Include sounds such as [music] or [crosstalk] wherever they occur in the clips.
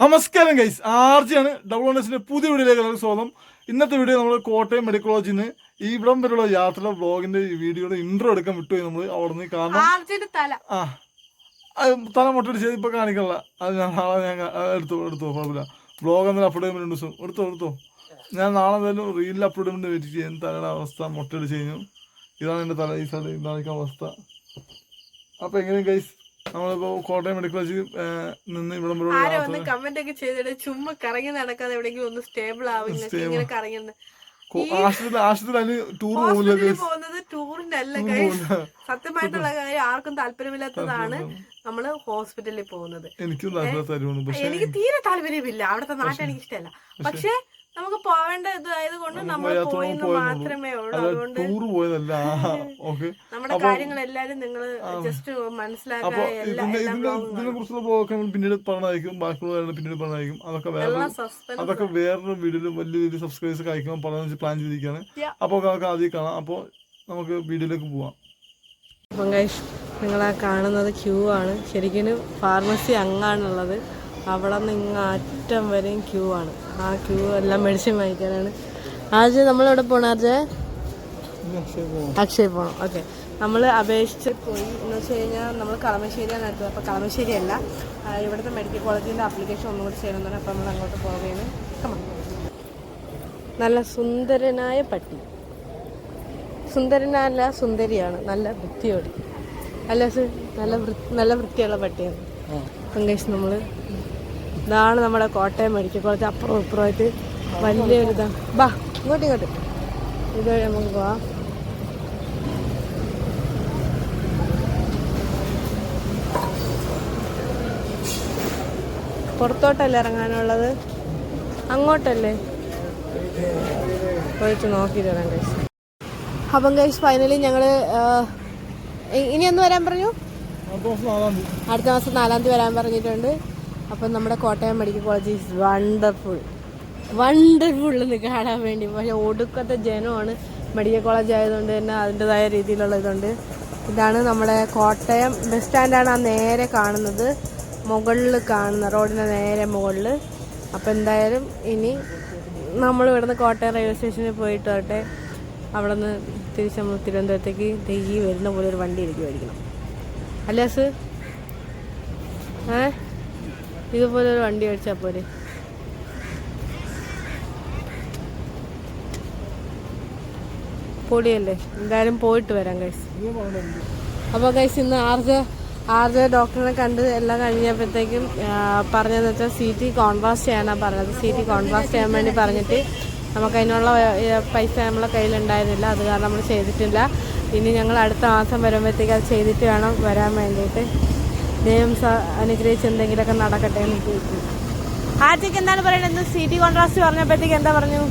നമസ്കാരം guys ആർജിയാണ് double ഓണേഴ്സിന്റെ പുതിയ വീഡിയോയിലേക്ക് സ്വാഗതം. ഇന്നത്തെ വീഡിയോ നമ്മൾ കോട്ടയം മെഡിക്കൽ കോളേജിൽ നിന്ന് ഈ ഇവിടം വരെയുള്ള യാത്രയുടെ വ്ളോഗിന്റെ ഈ വീഡിയോയുടെ ഇൻട്രോ എടുക്കാൻ വിട്ടുപോയി നമ്മൾ അവിടെ നിന്ന് കാരണം ആർജിന്റെ തല. ആ. ചെയ്ത് ഇപ്പൊ കാണിക്കല്ല അത് ഞാൻ നാളെ ഞാൻ എടുത്തു എടുത്തു കുഴപ്പമില്ല. വ്ളോഗ് എന്നാലും അപ്ലോഡ് ചെയ്യുമ്പോൾ രണ്ട് ദിവസം എടുത്തോ എടുത്തോ. ഞാൻ നാളെ എന്തായാലും റീൽ അപ്ലോഡ് ചെയ്യുമ്പോൾ വെയിറ്റ് ചെയ്യാൻ തലയുടെ അവസ്ഥ മുട്ടടിച്ച് കഴിഞ്ഞു. ഇതാണ് എന്റെ തല. ഈ സ്ഥലം ഇതാണ് അവസ്ഥ. അപ്പൊ എങ്ങനെയും ഗൈസ് നമ്മളിപ്പോ കോട്ടയം മെഡിക്കൽ കോളേജിൽ നിന്ന് ഇവിടം ആരോ ഒന്ന് കമന്റ് ഒക്കെ ചെയ്തിട്ട് ചുമ്മാ കറങ്ങി നടക്കാതെ എവിടെയെങ്കിലും ഒന്ന് സ്റ്റേബിൾ ആവില്ല ഇങ്ങനെ കറങ്ങുന്നത് പോകുന്നത് ടൂറിന്റെ അല്ല guys. സത്യമായിട്ടുള്ള കാര്യം ആർക്കും താല്പര്യമില്ലാത്തതാണ് നമ്മൾ ഹോസ്പിറ്റലിൽ പോകുന്നത്. എനിക്ക് എനിക്ക് തീരെ താല്പര്യമില്ല. അവിടുത്തെ നാട്ടിൽ എനിക്ക് ഇഷ്ടമല്ല. പക്ഷെ നമുക്ക് പോവേണ്ട ഇതായത് കൊണ്ട് നമ്മൾ പോയിന്ന് മാത്രമേ ഉള്ളൂ. അതുകൊണ്ട് ടൂർ പോയതല്ല. [laughs] ഓക്കെ നമ്മുടെ കാര്യങ്ങൾ എല്ലാരും നിങ്ങൾ ജസ്റ്റ് മനസ്സിലാക്കാൻ ഇതിനെ കുറിച്ചുള്ള ബ്ലോഗൊക്കെ നമ്മൾ പിന്നീട് പറഞ്ഞായിരിക്കും ബാക്കിയുള്ള കാര്യങ്ങൾ പിന്നീട് പറഞ്ഞായിരിക്കും. അതൊക്കെ വേറെ അതൊക്കെ വേറൊരു വീഡിയോയിൽ വലിയ രീതിയിൽ സബ്സ്ക്രൈബേഴ്സ് കഴിക്കാൻ പറഞ്ഞു പ്ലാൻ ചെയ്തിരിക്കുകയാണ്. അപ്പോൾ നമുക്ക് ആദ്യം കാണാം. അപ്പോൾ നമുക്ക് വീഡിയോയിലേക്ക് പോവാം. അപ്പം നിങ്ങൾ നിങ്ങളാ കാണുന്നത് ക്യൂ ആണ്. ശരിക്കും ഫാർമസി അങ്ങാണുള്ളത്. അവിടെ നിന്ന് ഇങ്ങ് അറ്റം വരെയും ക്യൂ ആണ്. ആ ക്യൂ എല്ലാം മെഡിസിൻ വാങ്ങിക്കാനാണ്. ആജ് നമ്മളെവിടെ പോകണം ആദ്യ അക്ഷയ പോകണം ഓക്കെ നമ്മൾ അപേക്ഷിച്ച് പോയി. എന്ന് വെച്ച് കഴിഞ്ഞാൽ നമ്മൾ കളമശ്ശേരിയാണ് എടുത്തത് അപ്പോൾ കളമശ്ശേരി അല്ല ഇവിടുത്തെ മെഡിക്കൽ കോളേജിന്റെ അപ്ലിക്കേഷൻ ഒന്നും കൂടി ചെയ്യണമെന്നാണ് അപ്പോൾ നമ്മൾ അങ്ങോട്ട് പോവുകയാണ് നല്ല സുന്ദരനായ പട്ടി. സുന്ദരനല്ല സുന്ദരിയാണ്. നല്ല വൃത്തിയോടി. അല്ല നല്ല നല്ല വൃത്തിയുള്ള പട്ടിയാണ്. പങ്കേഷ് നമ്മൾ ഇതാണ് നമ്മുടെ കോട്ടയം മെഡിക്കൽ കോളേജ് അപ്പുറം ഇപ്പുറമായിട്ട് വലിയൊരു ഇതാണ് ബാ ഇങ്ങോട്ട് ഇങ്ങോട്ട്. ഇതുവഴി നമുക്ക് പോവാം. പുറത്തോട്ടല്ലേ ഇറങ്ങാനുള്ളത്? അങ്ങോട്ടല്ലേ? പോയിട്ട് നോക്കിയിട്ട് വരാം കഴിച്ചു അപ്പം ഗൈസ് ഫൈനലി ഞങ്ങൾ ഇനി എന്ന് വരാൻ പറഞ്ഞു? അപ്പോൾ നാലാം തീയതി. അടുത്ത മാസം നാലാം തീയതി വരാൻ പറഞ്ഞിട്ടുണ്ട്. അപ്പം നമ്മുടെ Kottayam medical college is wonderful wonderful എന്ന് കാണാൻ വേണ്ടി. പക്ഷെ ഒടുക്കത്തെ ജനമാണ്. മെഡിക്കൽ കോളേജ് ആയതുകൊണ്ട് തന്നെ അതിന്റെതായ രീതിയിലുള്ള ഇതുണ്ട്. ഇതാണ് നമ്മുടെ കോട്ടയം ബസ് സ്റ്റാൻഡാണ് ആ നേരെ കാണുന്നത്. മുകളിൽ കാണുന്ന റോഡിന്റെ നേരെ മുകളിൽ. അപ്പോൾ എന്തായാലും ഇനി നമ്മൾ ഇവിടുന്ന് കോട്ടയം റെയിൽവേ സ്റ്റേഷനിൽ പോയിട്ട് വരട്ടെ. അവിടെ നിന്ന് തിരിച്ച് നമ്മൾ തിരുവനന്തപുരത്തേക്ക് ഈ വരുന്ന പോലെ ഒരു വണ്ടി എനിക്ക് മേടിക്കണം. അല്ലേ അസ്? ഏ? ഇതുപോലെ ഒരു വണ്ടി മേടിച്ചാൽ പോരെ? പൊടിയല്ലേ എന്തായാലും പോയിട്ട് വരാം കൈസ് അപ്പോൾ കൈസ് ഇന്ന് ആർജ ആർജ ഡോക്ടറിനെ കണ്ട് എല്ലാം കഴിഞ്ഞപ്പോഴത്തേക്കും പറഞ്ഞതെന്ന് വെച്ചാൽ സി ടി കോൺട്രാസ്റ്റ് ചെയ്യാനാണ് പറഞ്ഞത്. സി ടി കോൺട്രാസ്റ്റ് ചെയ്യാൻ വേണ്ടി പറഞ്ഞിട്ട് നമുക്ക് അതിനുള്ള പൈസ നമ്മളെ കയ്യിലുണ്ടായിരുന്നില്ല. അത് കാരണം നമ്മൾ ചെയ്തിട്ടില്ല. ഇനി ഞങ്ങൾ അടുത്ത മാസം വരുമ്പോഴത്തേക്ക് അത് ചെയ്തിട്ട് വേണം വരാൻ വേണ്ടിയിട്ട്. ദൈവം അനുഗ്രഹിച്ച് എന്തെങ്കിലുമൊക്കെ നടക്കട്ടെ എന്ന് ചോദിച്ചു ആദ്യമൊക്കെ എന്താണ് പറയുന്നത് സി ടി കോൺട്രാസ്റ്റ് പറഞ്ഞപ്പോഴത്തേക്ക് എന്താ പറഞ്ഞു?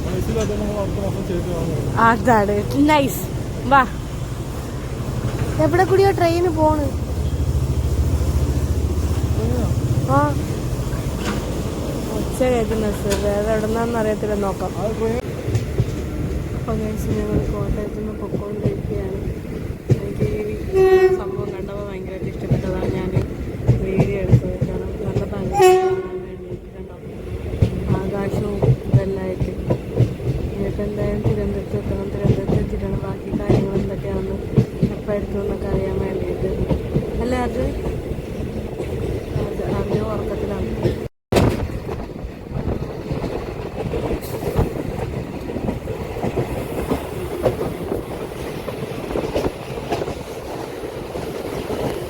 അതാണ്. നൈസ് വാ. എവിടെ കൂടിയോ ട്രെയിന് പോണ്. ആ. ഉച്ച കേൾക്കുന്ന വേറെ എവിടെന്നാന്ന് അറിയത്തില്ല നോക്കാം. ഞങ്ങൾ നിന്ന് പൊക്കോണ്ടിരിക്കുകയാണ്. എനിക്ക് ഈ സംഭവം ഭയങ്കരമായിട്ട് ഇഷ്ടപ്പെട്ടതാണ്. ഞാൻ വീഡിയോ എടുത്തത് കാരണം നല്ല ആകാശവും ഇതെല്ലാമായിട്ട് ഇനിയിപ്പോൾ എന്തായാലും തിരുവനന്തപുരത്ത് എത്തണം തിരുവനന്തപുരത്ത് എത്തിയിട്ടാണ് ബാക്കി കാര്യങ്ങൾ എന്തൊക്കെയാണെന്ന് അറിയാൻ വേണ്ടിയിട്ട് അല്ല അത് അത് അറിഞ്ഞ ഉറക്കത്തിലാണ്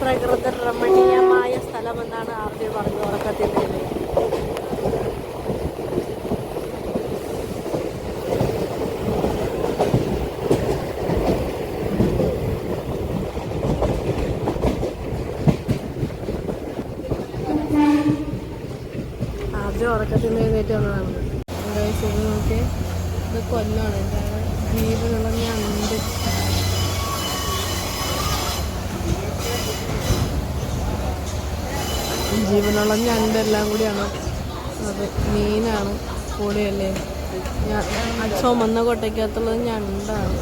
പ്രകൃതി രമണീയമായ സ്ഥലമെന്നാണ് ആദ്യം പറഞ്ഞു ഉറക്കത്തിൽ ഇത് കൊല്ലാണ്. എന്താണ് ജീവനുള്ള ഞണ്ട് ജീവനുള്ള ഞണ്ടെല്ലാം കൂടിയാണ്. അത് മീനാണ് കൂടെയല്ലേ ചുമന്ന കൊട്ടയ്ക്കകത്തുള്ളത് ഞണ്ടാണ്.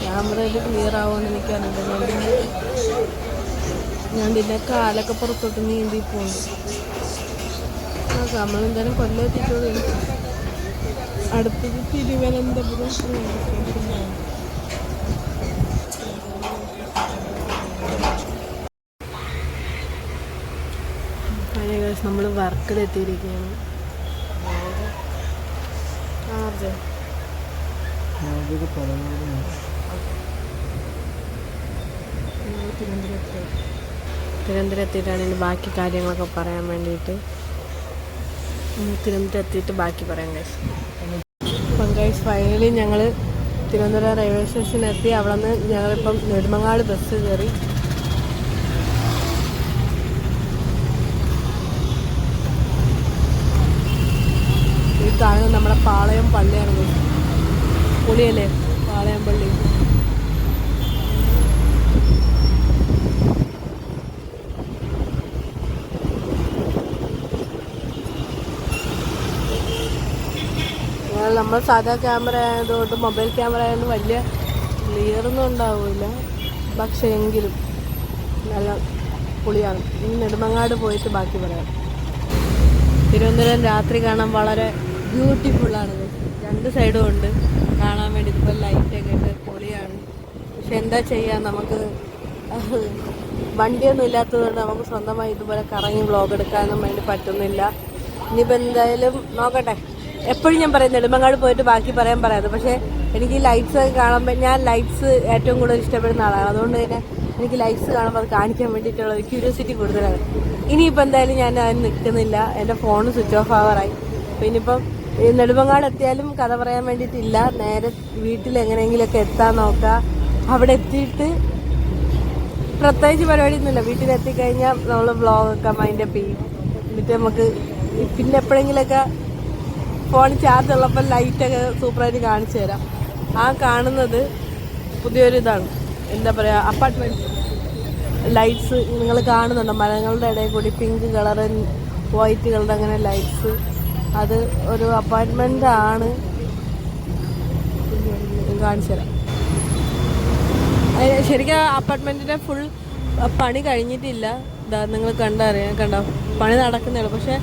ക്യാമറ ഇത് ക്ലിയർ ആവുമെന്ന് എനിക്കറിയില്ല ഞണ്ടിന്റെ കാലൊക്കെ പുറത്തോട്ട് നീന്തി പോകുന്നു ആ നമ്മളെന്തായാലും കൊല്ലം എത്തിച്ചോളൂ. അടുത്തത് തിരുവനന്തപുരം നമ്മൾ വർക്കിലെത്തിയിരിക്കുകയാണ് ആർജെ? തിരുവനന്തപുരത്ത് തിരുവനന്തപുരം ബാക്കി കാര്യങ്ങളൊക്കെ പറയാൻ വേണ്ടിയിട്ട്. തിരുവനന്തപുരം എത്തിയിട്ട് ബാക്കി പറയാം ഗൈസ് അപ്പം ഗൈസ് ഫൈനലി ഞങ്ങൾ തിരുവനന്തപുരം റെയിൽവേ സ്റ്റേഷനിൽ എത്തി. അവിടെ നിന്ന് ഞങ്ങളിപ്പം നെടുമങ്ങാട് ബസ് കയറി ഈ കാണുന്നത് നമ്മുടെ പാളയം പള്ളിയാണ്. പൊളിയല്ലേ? പാളയം പള്ളി. നമ്മൾ സാധാ ക്യാമറ ആയതുകൊണ്ട് മൊബൈൽ ക്യാമറ ആയതുകൊണ്ട് വലിയ ക്ലിയർ ഒന്നും ഉണ്ടാവില്ല. പക്ഷേ എങ്കിലും നല്ല പുളിയാണ്. ഇനി നെടുമങ്ങാട് പോയിട്ട് ബാക്കി പറയാം. തിരുവനന്തപുരം രാത്രി കാണാൻ വളരെ ബ്യൂട്ടിഫുള്ളാണ് രണ്ട് സൈഡും ഉണ്ട്. കാണാൻ വേണ്ടി ഇപ്പോൾ ലൈറ്റൊക്കെ ഇട്ട് പൊളിയാണ്. പക്ഷെ എന്താ ചെയ്യാ? നമുക്ക് വണ്ടിയൊന്നും ഇല്ലാത്തതുകൊണ്ട് നമുക്ക് സ്വന്തമായി ഇതുപോലെ കറങ്ങി വ്ളോഗ് എടുക്കാനൊന്നും വേണ്ടി പറ്റുന്നില്ല. ഇനിയിപ്പോൾ എന്തായാലും നോക്കട്ടെ. എപ്പോഴും ഞാൻ പറയും നെടുമങ്ങാട് പോയിട്ട് ബാക്കി പറയാൻ പറയാതെ. പക്ഷേ എനിക്ക് ലൈറ്റ്സ് ഒക്കെ കാണുമ്പോൾ ഞാൻ ലൈറ്റ്സ് ഏറ്റവും കൂടുതൽ ഇഷ്ടപ്പെടുന്ന ആളാണ്. അതുകൊണ്ട് തന്നെ എനിക്ക് ലൈറ്റ്സ് കാണുമ്പോൾ അത് കാണിക്കാൻ വേണ്ടിയിട്ടുള്ള ഒരു ക്യൂരിയോസിറ്റി കൂടുതലാണ്. ഇനിയിപ്പോൾ എന്തായാലും ഞാൻ അതിന് നിൽക്കുന്നില്ല. എന്റെ ഫോൺ സ്വിച്ച് ഓഫ് ആവാറായി. അപ്പോൾ ഇനിയിപ്പം നെടുമങ്ങാട് എത്തിയാലും കഥ പറയാൻ വേണ്ടിയിട്ടില്ല. നേരെ വീട്ടിൽ എങ്ങനെയെങ്കിലുമൊക്കെ എത്താൻ നോക്കാം. അവിടെ എത്തിയിട്ട് പ്രത്യേകിച്ച് പരിപാടിയൊന്നുമില്ല. വീട്ടിലെത്തിക്കഴിഞ്ഞാൽ നമ്മൾ വ്ളോഗൊക്കെ മൈൻഡ് അപ്പ് ചെയ്യും എന്നിട്ട് നമുക്ക് പിന്നെ എപ്പോഴെങ്കിലൊക്കെ ഫോൺ ചാർജ് ഉള്ളപ്പോൾ ലൈറ്റൊക്കെ സൂപ്പറായിട്ട് കാണിച്ചു തരാം. ആ കാണുന്നത് പുതിയൊരു ഇതാണ്. എന്താ പറയുക അപ്പാർട്ട്മെന്റ് ലൈറ്റ്സ് നിങ്ങൾ കാണുന്നുണ്ടോ? മരങ്ങളുടെ ഇടയിൽ കൂടി പിങ്ക് കളർ വൈറ്റ് കളർ അങ്ങനെ ലൈറ്റ്സ് അത് ഒരു അപ്പോയിൻമെന്റ് ആണ്. കാണിച്ചു തരാം. ആ ശരിക്കും അപ്പാർട്ട്മെന്റിന്റെ ഫുൾ പണി കഴിഞ്ഞിട്ടില്ല. ഇതാ നിങ്ങൾ കണ്ടറിയാം കണ്ടോ? പണി നടക്കുന്നേ ഉള്ളു പക്ഷെ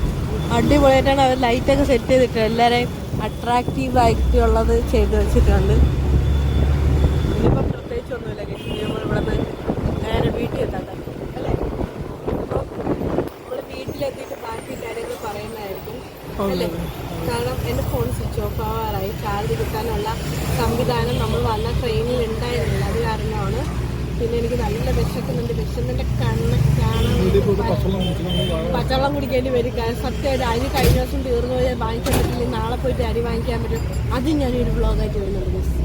അടിപൊളിയായിട്ടാണ് അവർ ലൈറ്റൊക്കെ സെറ്റ് ചെയ്തിട്ട് എല്ലാവരെയും അട്രാക്റ്റീവ് ആയിട്ടുള്ളത് ചെയ്ത് വെച്ചിട്ടുണ്ട് ഇനിയിപ്പം പ്രത്യേകിച്ച് ഒന്നുമില്ല കേട്ടോ നമ്മൾ ഇവിടെ നിന്ന് നേരെ വീട്ടിൽ എത്താത്ത അല്ലേ അപ്പോൾ നമ്മൾ വീട്ടിലെത്തിയിട്ട് ബാക്കി കാര്യങ്ങൾ പറയുന്നതായിരിക്കും അല്ലേ കാരണം എന്റെ ഫോൺ സ്വിച്ച് ഓഫ് ആവാറായി. ചാർജ് കിട്ടാനുള്ള സംവിധാനം നമ്മൾ വന്ന ട്രെയിനിൽ ഉണ്ടായിരുന്നില്ല. അത് കാരണമാണ് പിന്നെ എനിക്ക് നല്ല വിശക്കുന്നുണ്ട്. വിശന്നിന്റെ കണ്ണ് കാണാൻ പച്ചവെള്ളം കുടിക്കേണ്ടി വരും. സത്യമായിട്ട് അരി കഴിഞ്ഞ ദിവസം തീർന്നു പോയാൽ വാങ്ങിക്കാൻ പറ്റില്ല. നാളെ പോയിട്ട് അരി വാങ്ങിക്കാൻ പറ്റും. അത് ഞാനൊരു ബ്ലോഗായിട്ട് വ്ളോഗായിട്ട് വരുന്നുണ്ട് മിസ്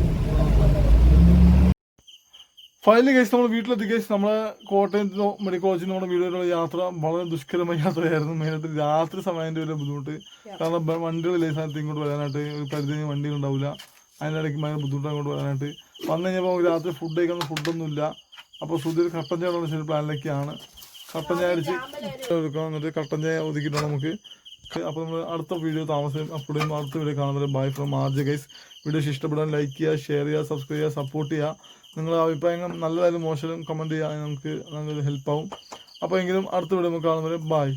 ഫൈനലി കേസ് നമ്മൾ വീട്ടിലെത്തി കേസ് നമ്മളെ കോട്ടയം to മെഡിക്കൽ കോളേജിൽ നമ്മുടെ വീടുവരെയുള്ള യാത്ര വളരെ ദുഷ്കരമായ യാത്രയായിരുന്നു. മെയിനായിട്ട് രാത്രി സമയത്തിന്റെ ഒരു ബുദ്ധിമുട്ട്. കാരണം വണ്ടികളില്ല സ്ഥലത്ത് ഇങ്ങോട്ട് വരാനായിട്ട്? ഒരു പരിധി വണ്ടി വണ്ടികൾ ഉണ്ടാവില്ല അതിന്റെ ഇടയ്ക്ക് ഭയങ്കര ബുദ്ധിമുട്ടാണ് ഇങ്ങോട്ട് വരാനായിട്ട്. വന്നു കഴിഞ്ഞപ്പോൾ രാത്രി ഫുഡ് കഴിക്കാൻ ഫുഡൊന്നും ഇല്ല. അപ്പോൾ സുധീർ കട്ടൻ ചായ ഉള്ള ശരി പ്ലാനിലൊക്കെയാണ്. കട്ടൻ ചായ അടിച്ച് എടുക്കാം എന്നിട്ട് കട്ടൻ ചായ ഒതുക്കിയിട്ടാണ് നമുക്ക്. അപ്പോൾ നമ്മൾ അടുത്ത വീഡിയോ താമസം അപ്പോഴും അടുത്ത വീഡിയോ കാണുന്നത് ബൈ ഫ്രം ആർജ് ഗൈസ് വീഡിയോസ് ഇഷ്ടപ്പെടാൻ ലൈക്ക് ചെയ്യുക ഷെയർ ചെയ്യുക സബ്സ്ക്രൈബ് ചെയ്യുക സപ്പോർട്ട് ചെയ്യുക. നിങ്ങളുടെ അഭിപ്രായങ്ങൾ നല്ലതായാലും മോശമായാലും കമന്റ് ചെയ്യാൻ നമുക്ക് നല്ലൊരു ഹെൽപ്പ് ആവും. അപ്പോൾ എങ്കിലും അടുത്ത വീഡിയോ നമുക്ക് കാണുന്നവരെ ബൈ